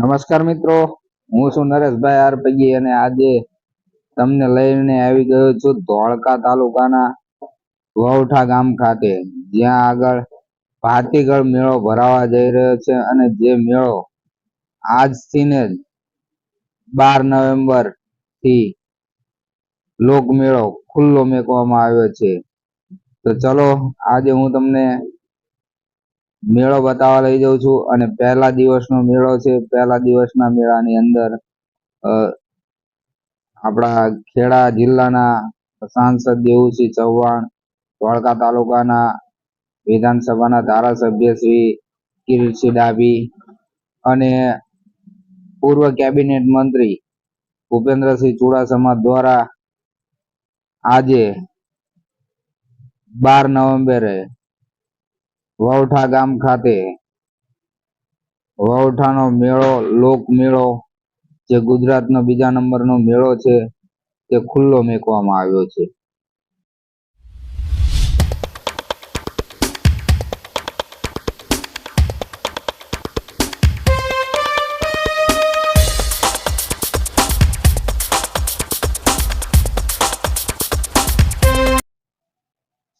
નમસ્કાર મિત્રો, હું છું નરેશભાઈ આર અને આજે તમને લઈને આવી ગયો છું ધોળકા તાલુકાના વવઠા ગામ ખાતે. જ્યાં આગળ ભાતીગળ મેળો ભરાવા જઈ રહ્યો છે અને જે મેળો આજથી ને બાર નવેમ્બરથી લોકમેળો ખુલ્લો મેકવામાં આવ્યો છે. તો ચલો, આજે હું તમને મેળો બતાવવા લઈ જાઉં છું અને પહેલા દિવસનો મેળો છે. પહેલા દિવસના મેળાની અંદર આપણા ખેડા જિલ્લાના સાંસદ દેવુસિંહ ચૌહાણ ધોળકા તાલુકાના વિધાનસભાના ધારાસભ્ય શ્રી કિરીટસિંહ ડાભી અને પૂર્વ કેબિનેટ મંત્રી ભૂપેન્દ્રસિંહ ચુડાસમા દ્વારા આજે બાર નવેમ્બરે વવઠા ગામ ખાતે વવઠાનો મેળો લોક મેળો જે ગુજરાતનો બીજા નંબરનો મેળો છે, તે ખુલ્લો મેકવામાં આવ્યો છે.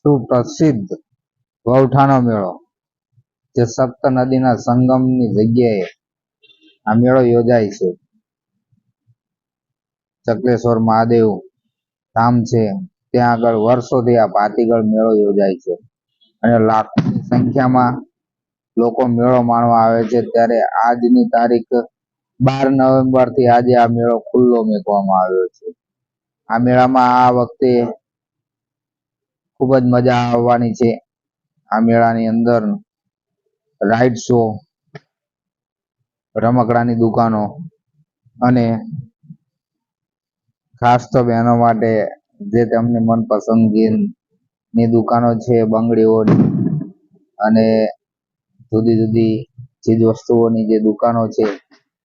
સુપ્રસિદ્ધ વવઠાનો મેળો. જે સપ્ત નદીના સંગમની જગ્યાએ આ મેળો યોજાય છે. ચકલેશ્વર મહાદેવ ધામ છે. ત્યાં આગળ વર્ષોથી આ ભાતીગળ મેળો યોજાય છે. અને લાખોની સંખ્યામાં લોકો મેળો માણવા આવે છે. ત્યારે આજની તારીખ બાર નવેમ્બરથી આજે આ મેળો ખુલ્લો મૂકવામાં આવ્યો છે. આ મેળામાં આ વખતે ખૂબ જ મજા આવવાની છે. આ મેળાની અંદર રાઈડ શો રમકડાની દુકાનો અને ખાસ તો બહેનો માટે જે તેમની મનપસંદગીની દુકાનો છે બંગડીઓની અને જુદી જુદી ચીજ વસ્તુઓની જે દુકાનો છે,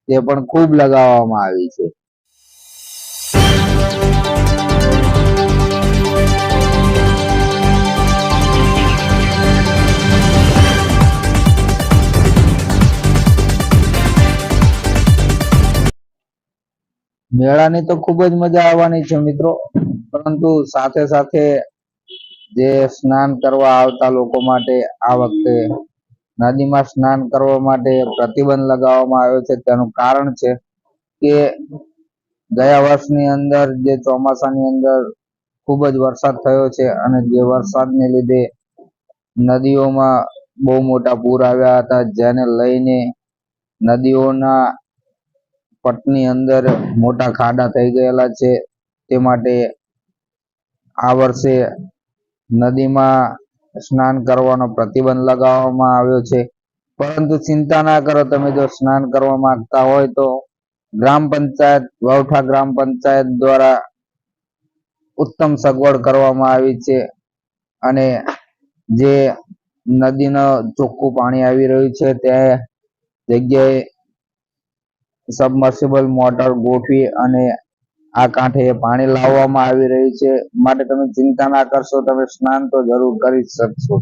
તે પણ ખૂબ લગાવવામાં આવી છે. મેળાની તો ખૂબ જ મજા આવવાની છે મિત્રો. પરંતુ સાથે સાથે જે સ્નાન કરવા આવતા લોકો માટે આ વખતે નદીમાં સ્નાન કરવા માટે પ્રતિબંધ લગાવવામાં આવ્યો છે. તેનું કારણ છે કે ગયા વર્ષની અંદર જે ચોમાસાની અંદર ખૂબ જ વરસાદ થયો છે અને જે વરસાદને લીધે નદીઓમાં બહુ મોટા પૂર આવ્યા હતા, જેને લઈને નદીઓના પટની અંદર મોટા ખાડા થઈ ગયેલા છે. તે માટે આ વર્ષે નદીમાં સ્નાન કરવાનો પ્રતિબંધ લગાવવામાં આવ્યો છે. પરંતુ ચિંતા ના કરો, તમે જો સ્નાન કરવા માંગતા હોય તો ગ્રામ પંચાયત, વાવઠા ગ્રામ પંચાયત દ્વારા ઉત્તમ સગવડ કરવામાં આવી છે અને જે નદીનો ચોખ્ખું પાણી આવી રહ્યું છે, તે જગ્યાએ સબમર્સિબલ મોટર ગોઠવી અને આ કાંઠે પાણી લાવવામાં આવી રહ્યું છે. માટે તમે ચિંતા ના કરશો, તમે સ્નાન તો જરૂર કરી શકશો.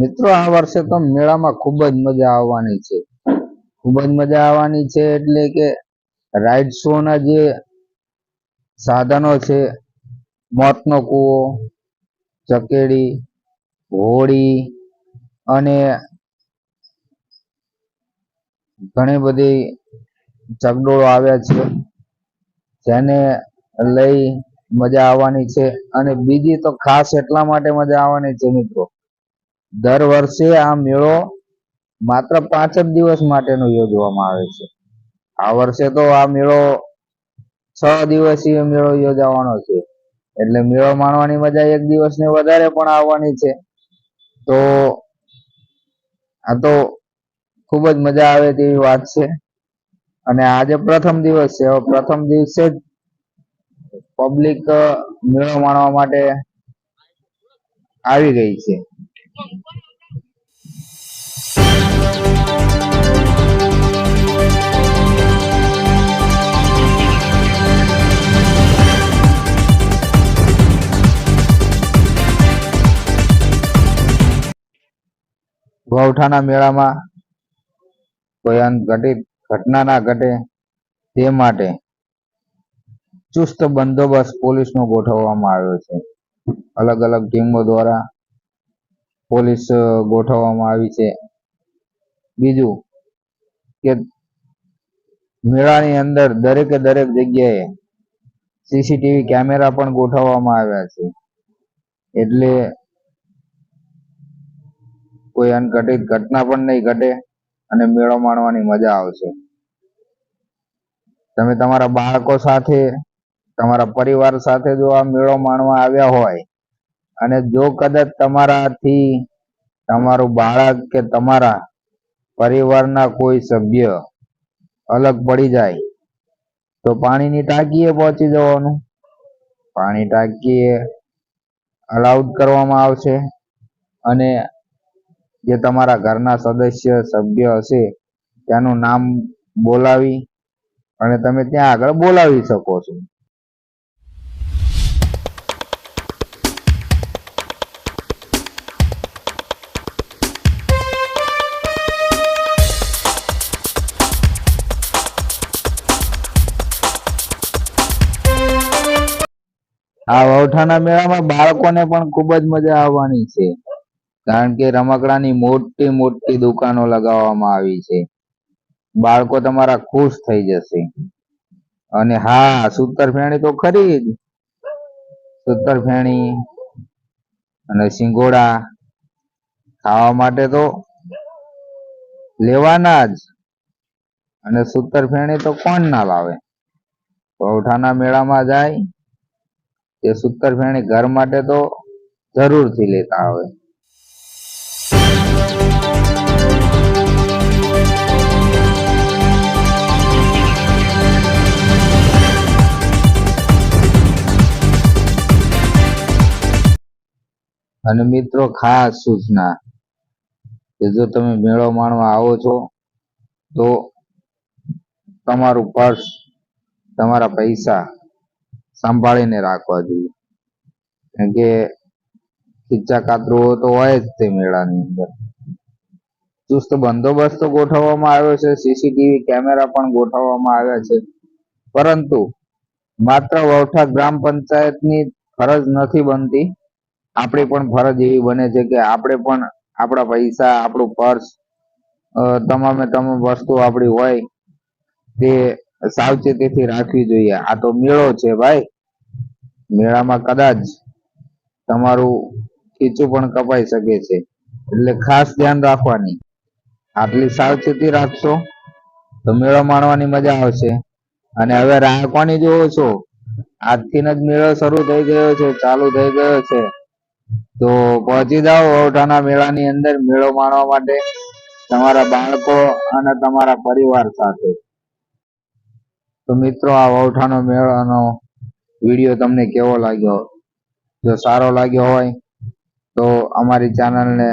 મિત્રો, આ વર્ષે તો મેળામાં ખૂબ જ મજા આવવાની છે. ખૂબ જ મજા આવવાની છે એટલે કે રાઈડ શો ના જે સાધનો છે, મોતનો કૂવો, ચકેડી, હોળી અને ઘણી બધી ચગડોળો આવ્યા છે, જેને લઈ મજા આવવાની છે અને બીજી તો ખાસ એટલા માટે મજા આવવાની છે મિત્રો દર વર્ષે આ મેળો માત્ર પાંચ જ દિવસ માટેનો યોજવામાં આવે છે. આ વર્ષે તો આ મેળો છ દિવસીય મેળો યોજાવાનો છે. એટલે મેળો માણવાની મજા એક દિવસની વધારે પણ આવવાની છે. તો આ તો ખૂબ જ મજા આવે તેવી વાત છે. અને આજે પ્રથમ દિવસ છે. પ્રથમ દિવસે જ પબ્લિક મેળો માણવા માટે આવી ગઈ છે. ગૌઠાના મેળામાં કોઈ ઘટિત ઘટના ના ઘટે તે માટે ચુસ્ત બંદોબસ્ત પોલીસનો ગોઠવવામાં આવ્યો છે. અલગ અલગ ટીમો દ્વારા પોલીસ ગોઠવવામાં આવી છે. બીજું કે મેળાની અંદર દરેકે દરેક જગ્યાએ સીસીટીવી કેમેરા પણ ગોઠવવામાં આવ્યા છે. એટલે કોઈ અનઘટિત ઘટના પણ નહીં ઘટે અને મેળો માણવાની મજા આવશે. તમે તમારા બાળકો સાથે, તમારા પરિવાર સાથે જો આ મેળો માણવા આવ્યા હોય અને જો કદાચ તમારાથી તમારું બાળક કે તમારા પરિવારના કોઈ સભ્ય અલગ પડી જાય, તો પાણીની ટાંકીએ પહોંચી જવાનું. પાણી ટાંકીએ અલાઉડ કરવામાં આવશે અને જે તમારા ઘરના સદસ્ય, સભ્ય હશે, ત્યાંનું નામ બોલાવી અને તમે ત્યાં આગળ બોલાવી શકો છો. આ વૌઠાના મેળામાં બાળકોને પણ ખૂબ જ મજા આવવાની છે. કારણ કે રમકડાની મોટી મોટી દુકાનો લગાવવામાં આવી છે. બાળકો તમારા ખુશ થઈ જશે. અને હા સૂતર ફેણી તો ખરી જ. સૂતર ફેણી અને સિંગોડા ખાવા માટે તો લેવાના જ. અને સૂતર ફેણી તો કોણ ના લાવે? પૌઠાના મેળામાં જાય તે સૂતર ફેણી ઘર માટે તો જરૂરથી લેતા આવે. અને મિત્રો, ખાસ સૂચના કે જો તમે મેળો માણવા આવો છો, તો તમારું પર્સ, તમારા પૈસા સંભાળીને રાખવા જોઈએ. કારણ કે ખીચા કાતરુઓ તો હોય જ તે મેળાની અંદર. ચુસ્ત બંદોબસ્ત ગોઠવવામાં આવ્યો છે સીસીટીવી કેમેરા પણ ગોઠવવામાં આવ્યા છે. પરંતુ માત્ર વૌઠા ગ્રામ પંચાયતની ફરજ નથી બનતી. આપણી પણ ફરજ એવી બને છે કે આપણે પણ આપણા પૈસા, આપણું પર્સ તમામે તમામ વસ્તુ આપણી હોય તે સાવચેતીથી રાખવી જોઈએ. આ તો મેળો છે ભાઈ. મેળામાં કદાચ તમારું ખીચું પણ કપાઈ શકે છે. એટલે ખાસ ધ્યાન રાખવાની. આટલી સાવચેતી રાખશો તો મેળો માણવાની મજા આવશે. અને હવે રાહ કોની જોવો છો? આજથી જ મેળો શરૂ થઈ ગયો છે, ચાલુ થઈ ગયો છે. તો પહોંચી જાઓ વૌઠાના મેળાની અંદર મેળો માણવા માટે તમારા બાળકો અને તમારા પરિવાર સાથે. તો મિત્રો, આ વૌઠાનો મેળાનો વીડિયો તમને કેવો લાગ્યો? જો સારો લાગ્યો હોય, તો અમારી ચેનલને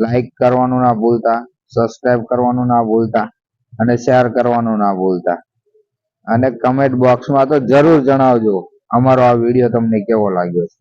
લાઈક કરવાનું ના ભૂલતા સબસ્ક્રાઈબ કરવાનું ના ભૂલતા, અને શેર કરવાનું ના ભૂલતા. અને કમેન્ટ બોક્સમાં તો જરૂર જણાવજો, અમારો આ વીડિયો તમને કેવો લાગ્યો છે.